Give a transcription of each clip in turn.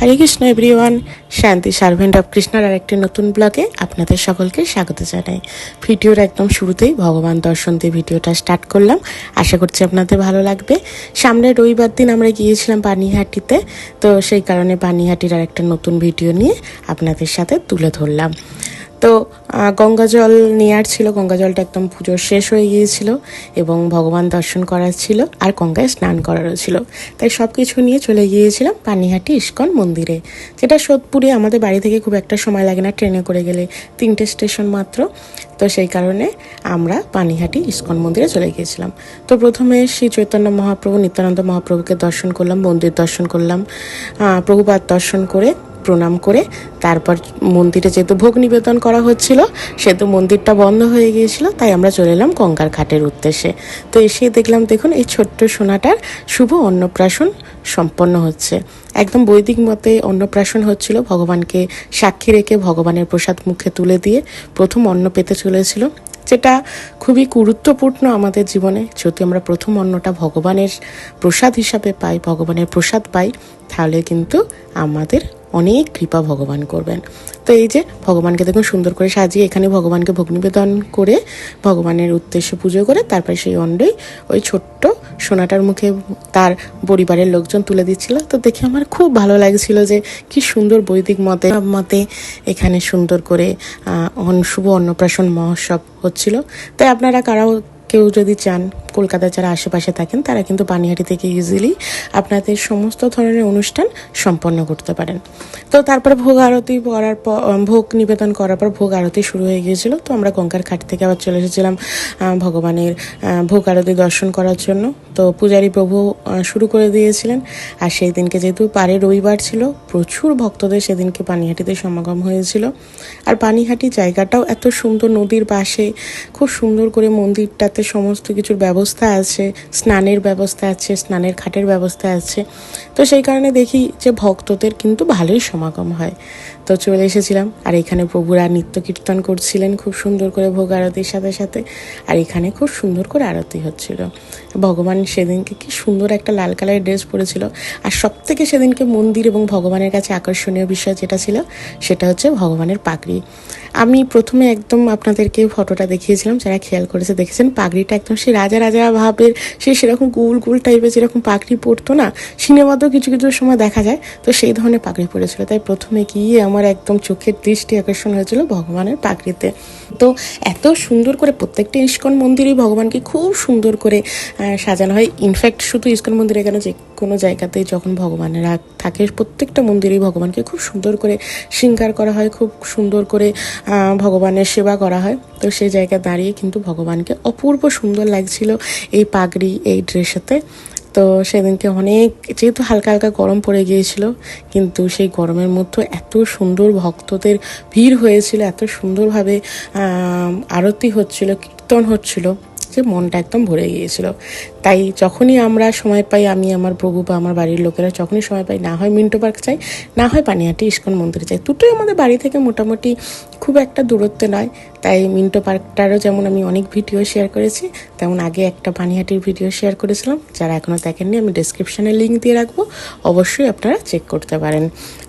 হরে Krishna everyone শান্তি, servant of কৃষ্ণার আর একটি নতুন ব্লগে আপনাদের সকলকে স্বাগত জানাই। ভিডিওর একদম শুরুতেই ভগবান দর্শন দিয়ে ভিডিওটা স্টার্ট করলাম। আশা করছি আপনাদের ভালো লাগবে। সামনে রবিবার দিন আমরা গিয়েছিলাম পানিহাটিতে তো সেই কারণে পানিহাটির আর একটা নতুন ভিডিও নিয়ে আপনাদের সাথে তুলে ধরলাম। তো গঙ্গা জল নেওয়ার ছিল গঙ্গা জলটা একদম পুজো শেষ হয়ে গিয়েছিল এবং ভগবান দর্শন করার ছিল আর গঙ্গায় স্নান করারও ছিল। তাই সব কিছু নিয়ে চলে গিয়েছিলাম পানিহাটি ইস্কন মন্দিরে যেটা সোদপুরে আমাদের বাড়ি থেকে খুব একটা সময় লাগে না ট্রেনে করে গেলে তিনটে স্টেশন মাত্র। তো সেই কারণে আমরা পানিহাটি ইস্কন মন্দিরে চলে গিয়েছিলাম। তো প্রথমে শ্রী চৈতন্য মহাপ্রভু নিত্যানন্দ মহাপ্রভুকে দর্শন করলাম মন্দির দর্শন করলাম আহ, প্রভুপাদ দর্শন করে প্রণাম করে তারপর মন্দিরে যেহেতু ভোগ নিবেদন করা হচ্ছিল, সেহেতু মন্দিরটা বন্ধ হয়ে গিয়েছিল, তাই আমরা চলে এলাম গঙ্গার ঘাটের উদ্দেশ্যে। তো এসে দেখলাম, দেখুন, এই ছোট্ট সোনাটার শুভ অন্নপ্রাশন সম্পন্ন হচ্ছে। একদম বৈদিক মতে অন্নপ্রাশন হচ্ছিল ভগবানকে সাক্ষী রেখে, ভগবানের প্রসাদ মুখে তুলে দিয়ে প্রথম অন্ন পেতে চলেছিল, যেটা খুবই গুরুত্বপূর্ণ আমাদের জীবনে। যদি আমরা প্রথম অন্নটা ভগবানের প্রসাদ হিসাবে পাই, ভগবানের প্রসাদ পাই, তাহলে কিন্তু আমাদের অনেক কৃপা ভগবান করবেন। তো এই যে ভগবানকে দেখুন সুন্দর করে সাজিয়ে এখানে ভগবানকে ভোগ নিবেদন করে ভগবানের উদ্দেশ্যে পুজো করে তারপরে সেই অন্ডই ওই ছোট্ট সোনাটার মুখে তার পরিবারের লোকজন তুলে দিচ্ছিল। তো দেখে আমার খুব ভালো লাগছিল যে কি সুন্দর বৈদিক মতে মতে এখানে সুন্দর করে শুভ অন্নপ্রাশন মহোৎসব হচ্ছিল। তাই আপনারা কারাও কেউ যদি চান কলকাতায় যারা আশেপাশে থাকেন, তারা কিন্তু পানিহাটি থেকে ইজিলি আপনাদের সমস্ত ধরনের অনুষ্ঠান সম্পন্ন করতে পারেন। তো তারপর ভোগ আরতি করার পর ভোগ নিবেদন করার পর ভোগ আরতি শুরু হয়ে গিয়েছিল। তো আমরা গঙ্গার ঘাট থেকে আবার চলে এসেছিলাম ভগবানের ভোগ আরতি দর্শন করার জন্য। তো পূজারী প্রভু শুরু করে দিয়েছিলেন। আর সেই দিনকে যেহেতু পারে রবিবার ছিল, প্রচুর ভক্তদের সেদিনকে পানিহাটিতে সমাগম হয়েছিল। আর পানিহাটি জায়গাটাও এত সুন্দর নদীর পাশে, খুব সুন্দর করে মন্দিরটাতে সমস্ত কিছুর ব্যবস্থা আছে, স্নানের ব্যবস্থা আছে, স্নানের খাটের ব্যবস্থা আছে। তো সেই কারণে দেখি যে ভক্তদের কিন্তু ভালোই সমাগম হয়। তো চলে এসেছিলাম। আর এখানে প্রভুরা নৃত্য কীর্তন করছিলেন খুব সুন্দর করে ভোগ আরতির সাথে সাথে। আর এখানে খুব সুন্দর করে আরতি হচ্ছিল। ভগবান সেদিনকে কি সুন্দর একটা লাল কালারের ড্রেস পরেছিল। আর সব থেকে সেদিনকে মন্দির এবং ভগবানের কাছে আকর্ষণীয় বিষয় যেটা ছিল, সেটা হচ্ছে ভগবানের পাগড়ি। আমি প্রথমে একদম আপনাদেরকে ফটোটা দেখিয়েছিলাম, যারা খেয়াল করেছে দেখেছেন, পাগড়িটা একদম সেই রাজা রাজা ভাবের, সেই সেরকম গুল গুল টাইপের যেরকম পাগড়ি পরতো না, সিনেমাতেও কিছু কিছু সময় দেখা যায়, তো সেই ধরনের পাগড়ি পরেছিল। তাই প্রথমে গিয়ে আমার একদম চোখের দৃষ্টি আকর্ষণ হয়েছিল ভগবানের পাগড়িতে। তো এত সুন্দর করে প্রত্যেকটা ইস্কন মন্দিরেই ভগবানকে খুব সুন্দর করে সাজানো হয়। ইনফ্যাক্ট শুধু ইস্কন মন্দিরে কেন যে কোনো জায়গাতেই যখন ভগবানেরা থাকে, প্রত্যেকটা মন্দিরেই ভগবানকে খুব সুন্দর করে শৃঙ্গার করা হয়, খুব সুন্দর করে ভগবানের সেবা করা হয়। তো সেই জায়গায় দাঁড়িয়ে কিন্তু ভগবানকে অপূর্ব সুন্দর লাগছিল এই পাগড়ি, এই ড্রেসেতে। তো সেদিনকে অনেক, যেহেতু হালকা হালকা গরম পড়ে গিয়েছিল, কিন্তু সেই গরমের মধ্যে এত সুন্দর ভক্তদের ভিড় হয়েছিল, এত সুন্দরভাবে আরতি হচ্ছিল, কীর্তন হচ্ছিল, যে মনটা একদম ভরে গিয়েছিল। তাই যখনই আমরা সময় পাই, আমি আমার প্রভু বা আমার বাড়ির লোকেরা যখনই সময় পাই, না হয় মিন্টো পার্ক চাই না হয় পানিহাটি ইস্কন মন্দিরে চাই দুটোই আমাদের বাড়ি থেকে মোটামুটি খুব একটা দূরত্বে নয়। তাই মিন্টো পার্কটারও যেমন আমি অনেক ভিডিও শেয়ার করেছি, তেমন আগে একটা পানিহাটির ভিডিও শেয়ার করেছিলাম, যারা এখনও দেখেননি, আমি ডিসক্রিপশানে লিঙ্ক দিয়ে রাখব, অবশ্যই আপনারা চেক করতে পারেন।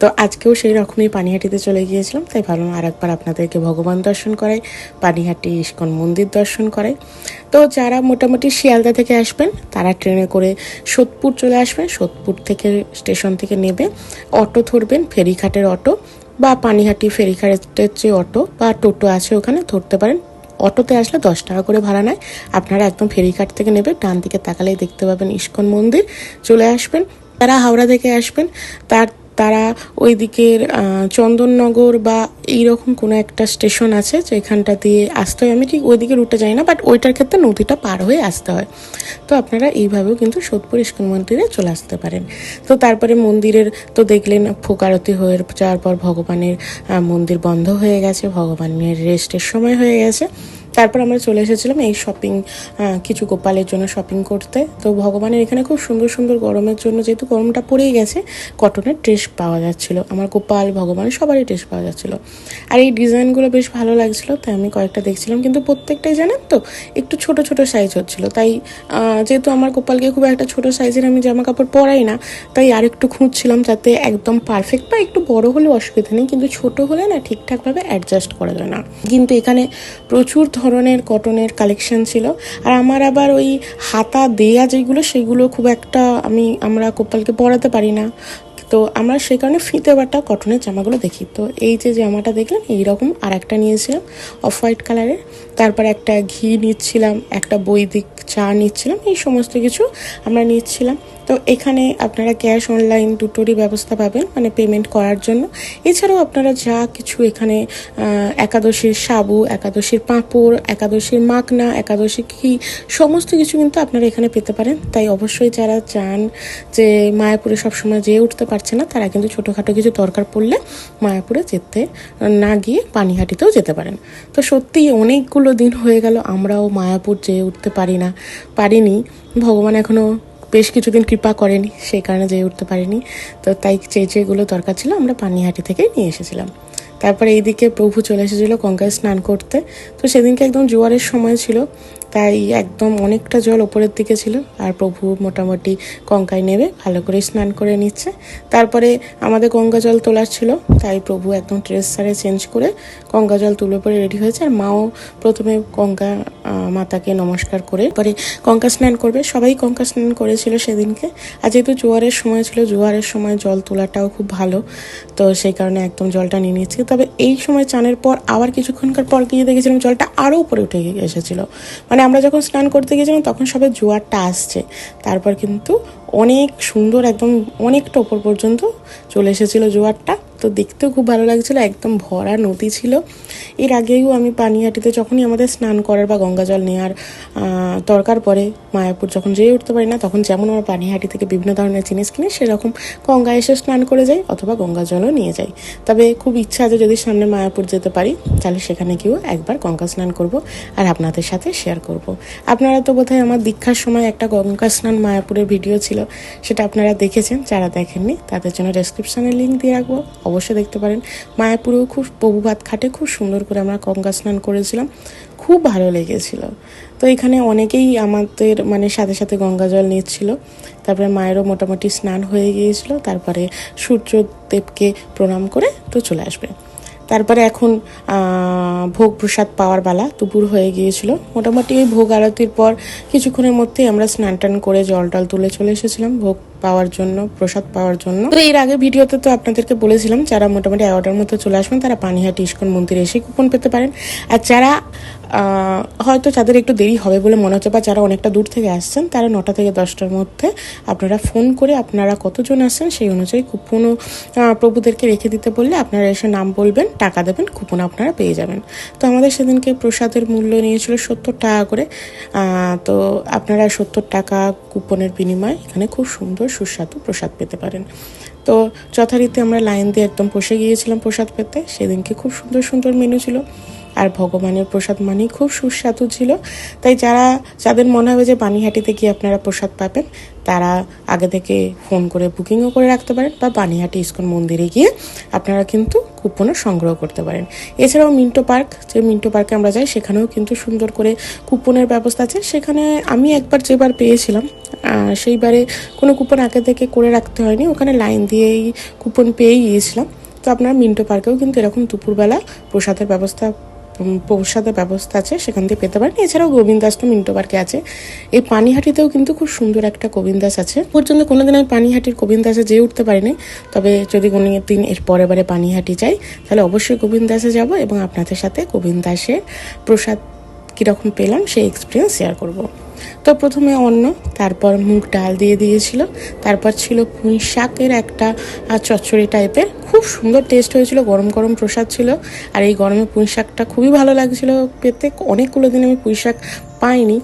তো আজকেও সেই রকমই পানিহাটিতে চলে গিয়েছিলাম, তাই ভাবলাম আর একবার আপনাদেরকে ভগবান দর্শন করাই, পানিহাটি ইস্কন মন্দির দর্শন করাই। তো যারা মোটামুটি শিয়ালদা থেকে আসবেন, তারা ট্রেনে করে সোদপুর চলে আসবেন, সোদপুর থেকে স্টেশন থেকে নেবে, অটো ধরবেন, ফেরিঘাটের অটো বা পানিহাটি ফেরিঘাটের যে অটো বা টোটো আছে ওখানে ধরতে পারেন। অটোতে আসলে দশ টাকা করে ভাড়া নেয়। আপনারা একদম ফেরিঘাট থেকে নেবে ডান দিকে তাকালেই দেখতে পাবেন ইস্কন মন্দির। চলে আসবেন, তারা হাওড়া থেকে আসবেন। তার তারা ওই দিকের চন্দননগর বা এইরকম কোনো একটা স্টেশন আছে যেখানটা দিয়ে আসতে হয়। আমি ঠিক ওই দিকে রুটে যাই না বাট ওইটার ক্ষেত্রে নদীটা পার হয়ে আসতে হয়। তো আপনারা এইভাবেও কিন্তু সোদপুর ইস্কন মন্দিরে চলে আসতে পারেন। তো তারপরে মন্দিরের তো দেখলেন ফোকারতি হয়ে যাওয়ার পর ভগবানের মন্দির বন্ধ হয়ে গেছে ভগবানের রেস্টের সময় হয়ে গেছে। তারপর আমরা চলে এসেছিলাম এই শপিং কিছু গোপালের জন্য শপিং করতে। তো ভগবানের এখানে খুব সুন্দর সুন্দর গরমের জন্য যেহেতু গরমটা পড়েই গেছে কটনের ড্রেস পাওয়া যাচ্ছিল। আমার গোপাল ভগবান সবারই ড্রেস পাওয়া যাচ্ছিল। আর এই ডিজাইনগুলো বেশ ভালো লাগছিল, তাই আমি কয়েকটা দেখছিলাম। কিন্তু প্রত্যেকটাই জানেন তো, একটু ছোট ছোট সাইজ হচ্ছিল। তাই যেহেতু আমার গোপালকে খুব একটা ছোট সাইজের আমি জামা কাপড় পরাই না, তাই আর একটু খুঁজছিলাম যাতে একদম পারফেক্ট বা একটু বড় হলে অসুবিধা নেই, কিন্তু ছোট হলে না ঠিকঠাকভাবে অ্যাডজাস্ট করা যায় না। কিন্তু এখানে প্রচুর ধরনের কটনের কালেকশন ছিল। আর আমার আবার ওই হাতা দেয়া যেগুলো, সেগুলো খুব একটা আমি, আমরা গোপালকে পরাতে পারি না। তো আমরা সেই কারণে ফিতে বাটা কটনের জামাগুলো দেখি। তো এই যে জামাটা দেখলেন, এইরকম আর একটা নিয়েছিলাম অফ হোয়াইট কালারের তারপর একটা ঘি নিচ্ছিলাম, একটা বৈদিক চা নিচ্ছিলাম, এই সমস্ত কিছু আমরা নিচ্ছিলাম। তো এখানে আপনারা ক্যাশ অনলাইন দুটোরই ব্যবস্থা পাবেন মানে পেমেন্ট করার জন্য। এছাড়াও আপনারা যা কিছু এখানে একাদশীর সাবু, একাদশীর পাঁপড়, একাদশীর মাকনা একাদশী ঘি, সমস্ত কিছু কিন্তু আপনারা এখানে পেতে পারেন। তাই অবশ্যই যারা চান যে মায়াপুরে সবসময় যেয়ে উঠতে পারছে না, তারা কিন্তু ছোটোখাটো কিছু দরকার পড়লে মায়াপুরে যেতে না গিয়ে পানিহাটিতেও যেতে পারেন। তো সত্যিই অনেকগুলো দিন হয়ে গেল, আমরাও মায়াপুর যেয়ে উঠতে পারি না, পারিনি। ভগবান এখনও বেশ কিছুদিন কৃপা করেনি, সেই কারণে যেয়ে উঠতে পারিনি। তো তাই যে যেগুলো দরকার ছিল আমরা পানিহাটি থেকে নিয়ে এসেছিলাম। তারপরে এইদিকে প্রভু চলে এসেছিল গঙ্গায় স্নান করতে। তো সেদিনকে একদম জোয়ারের সময় ছিল। তাই একদম অনেকটা জল ওপরের দিকে ছিল। আর প্রভু মোটামুটি কঙ্কায় নেবে ভালো করে স্নান করে নিচ্ছে। তারপরে আমাদের গঙ্গা জল তোলার ছিল, তাই প্রভু একদম ড্রেস সারে চেঞ্জ করে গঙ্গা জল তুলে পরে রেডি হয়েছে। আর মাও প্রথমে গঙ্গা মাতাকে নমস্কার করে পরে কঙ্কা স্নান করবে। সবাই কঙ্কা স্নান করেছিল সেদিনকে। আর যেহেতু জোয়ারের সময় ছিল, জোয়ারের সময় জল তোলাটাও খুব ভালো। তো সেই কারণে একদম জলটা নিয়ে নিয়েছি তবে এই সময় চানের পর আবার কিছুক্ষণকার পর গিয়ে দেখেছিলাম জলটা আরও উপরে উঠে এসেছিল। মানে আমরা যখন স্নান করতে গিয়েছিলাম তখন সবাই জোয়ারটা আসছে। তারপর কিন্তু অনেক সুন্দর একদম অনেকটা ওপর পর্যন্ত চলে এসেছিল জোয়ারটা। তো দেখতেও খুব ভালো লাগছিল, একদম ভরা নদী ছিল। এর আগেও আমি পানিহাটিতে যখনই আমাদের স্নান করার বা গঙ্গা জল নেওয়ার দরকার পড়ে মায়াপুর, যখন যেয়ে উঠতে পারি না, তখন যেমন আমরা পানিহাটি থেকে বিভিন্ন ধরনের জিনিস কিনি, সেরকম গঙ্গা এসে স্নান করে যাই অথবা গঙ্গা জলও নিয়ে যাই। তবে খুব ইচ্ছা আছে যদি সামনে মায়াপুর যেতে পারি, তাহলে সেখানে গিয়েও একবার গঙ্গা স্নান করব আর আপনাদের সাথে শেয়ার করব। আপনারা তো বোধহয় আমার দীক্ষার সময় একটা গঙ্গা স্নান মায়াপুরের ভিডিও ছিল সেটা আপনারা দেখেছেন, যারা দেখেননি, তাদের জন্য ডেসক্রিপশানে লিঙ্ক দিয়ে রাখব, অবশ্যই দেখতে পারেন। মায়াপুরেও খুব প্রভুভাত খাটে খুব সুন্দর করে আমরা গঙ্গা স্নান করেছিলাম, খুব ভালো লেগেছিল। তো এখানে অনেকেই আমাদের মানে সাথে সাথে গঙ্গা জল নিচ্ছিল, তারপরে মায়েরও মোটামুটি স্নান হয়ে গিয়েছিল, তারপরে সূর্যদেবকে প্রণাম করে তো চলে আসবে। তারপরে এখন ভোগ প্রসাদ পাওয়ার বেলা দুপুর হয়ে গিয়েছিল। মোটামুটি ওই ভোগ আরতির পর কিছুক্ষণের মধ্যেই আমরা স্নান টান করে জল টল তুলে চলে এসেছিলাম। ভোগ পাওয়ার জন্য, প্রসাদ পাওয়ার জন্য। তো এর আগে ভিডিওতে তো আপনাদেরকে বলেছিলাম, যারা মোটামুটি এগারোটার মধ্যে চলে আসবেন, তারা পানিহাটি ইস্কন মন্দিরে এসে কুপন পেতে পারেন। আর যারা হয়তো যাদের একটু দেরি হবে বলে মনে হচ্ছে, বা যারা অনেকটা দূর থেকে আসছেন, তারা নটা থেকে দশটার মধ্যে আপনারা ফোন করে আপনারা কতজন আসছেন সেই অনুযায়ী কুপনও প্রভুদেরকে রেখে দিতে বললে আপনারা এসে নাম বলবেন, টাকা দেবেন কুপন আপনারা পেয়ে যাবেন। তো আমাদের সেদিনকে প্রসাদের মূল্য নিয়েছিল সত্তর টাকা করে। তো আপনারা সত্তর টাকা কুপনের বিনিময়ে এখানে খুব সুন্দর সুস্বাদু প্রসাদ পেতে পারেন। তো যথারীতি আমরা লাইন দিয়ে একদম বসে গিয়েছিলাম প্রসাদ পেতে। সেদিনকে খুব সুন্দর সুন্দর মেনু ছিল। আর ভগবানের প্রসাদ মানেই খুব সুস্বাদু ছিল। তাই যারা, যাদের মনে হবে যে বানিহাটিতে গিয়ে আপনারা প্রসাদ পাবেন, তারা আগে থেকে ফোন করে বুকিংও করে রাখতে পারেন বা বানিহাটি ইস্কন মন্দিরে গিয়ে আপনারা কিন্তু কুপনও সংগ্রহ করতে পারেন। এছাড়াও মিন্টো পার্ক, যে মিন্টো পার্কে আমরা যাই, সেখানেও কিন্তু সুন্দর করে কুপনের ব্যবস্থা আছে। সেখানে আমি একবার যেবার পেয়েছিলাম সেইবারে কোনো কুপন আগে থেকে করে রাখতে হয়নি। ওখানে লাইন দিয়েই কুপন পেয়ে গিয়েছিলাম। তো আপনারা মিন্টো পার্কেও কিন্তু এরকম দুপুরবেলা প্রসাদের ব্যবস্থা প্রসাদের ব্যবস্থা আছে, সেখান থেকে পেতে পারেন। এছাড়াও গোবিন্দাস তো মিন্টো পার্কে আছে। এই পানিহাটিতেও কিন্তু খুব সুন্দর একটা গোবিন্দাস আছে। পর্যন্ত কোনোদিন আমি পানিহাটির গোবিন্দাসে যেয়ে উঠতে পারিনি। তবে যদি কোনো দিন এর পরে বারে পানিহাটি যাই, তাহলে অবশ্যই গোবিন্দাসে যাব এবং আপনাদের সাথে গোবিন্দাসের প্রসাদ কীরকম পেলাম সেই এক্সপিরিয়েন্স শেয়ার করব। তো প্রথমে অন্ন, তারপর মুগ ডাল দিয়ে দিয়েছিল, তারপর ছিল পুঁই শাকের একটা চচ্চড়ি টাইপের খুব সুন্দর টেস্ট হয়েছিল, গরম গরম প্রসাদ ছিল। আর এই গরমে পুঁই শাকটা খুবই ভালো লাগছিল পেতে অনেকগুলো দিন আমি পুঁই শাক পাইনি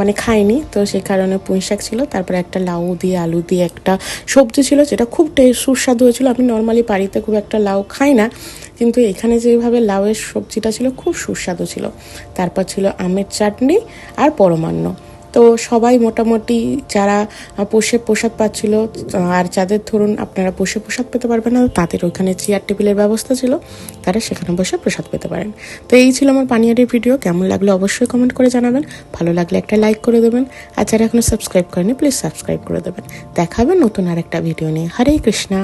মানে খাইনি। তো সেই কারণে পুঁই শাক ছিল, তারপরে একটা লাউ দিয়ে আলু দিয়ে একটা সবজি ছিল, যেটা খুব সুস্বাদু হয়েছিল। আমি নর্মালি বাড়িতে খুব একটা লাউ খাই না, কিন্তু এখানে যেভাবে লাউয়ের সবজিটা ছিল, খুব সুস্বাদু ছিল। তারপর ছিল আমের চাটনি আর পরমান্ন। তো সবাই মোটামুটি যারা পোষে প্রসাদ পাচ্ছিল আর যাদের ধরুন আপনারা বসে প্রসাদ পেতে পারবেন না, তাদের ওখানে চেয়ার টেবিলের ব্যবস্থা ছিল, তারা সেখানে বসে প্রসাদ পেতে পারেন। তো এই ছিল আমার পানিয়ারির ভিডিও কেমন লাগল অবশ্যই কমেন্ট করে জানাবেন, ভালো লাগলে একটা লাইক করে দেবেন, আর যারা এখনও সাবস্ক্রাইব করেনি প্লিজ সাবস্ক্রাইব করে দেবেন। দেখাবেন নতুন আর একটা ভিডিও নিয়ে। হরে কৃষ্ণা।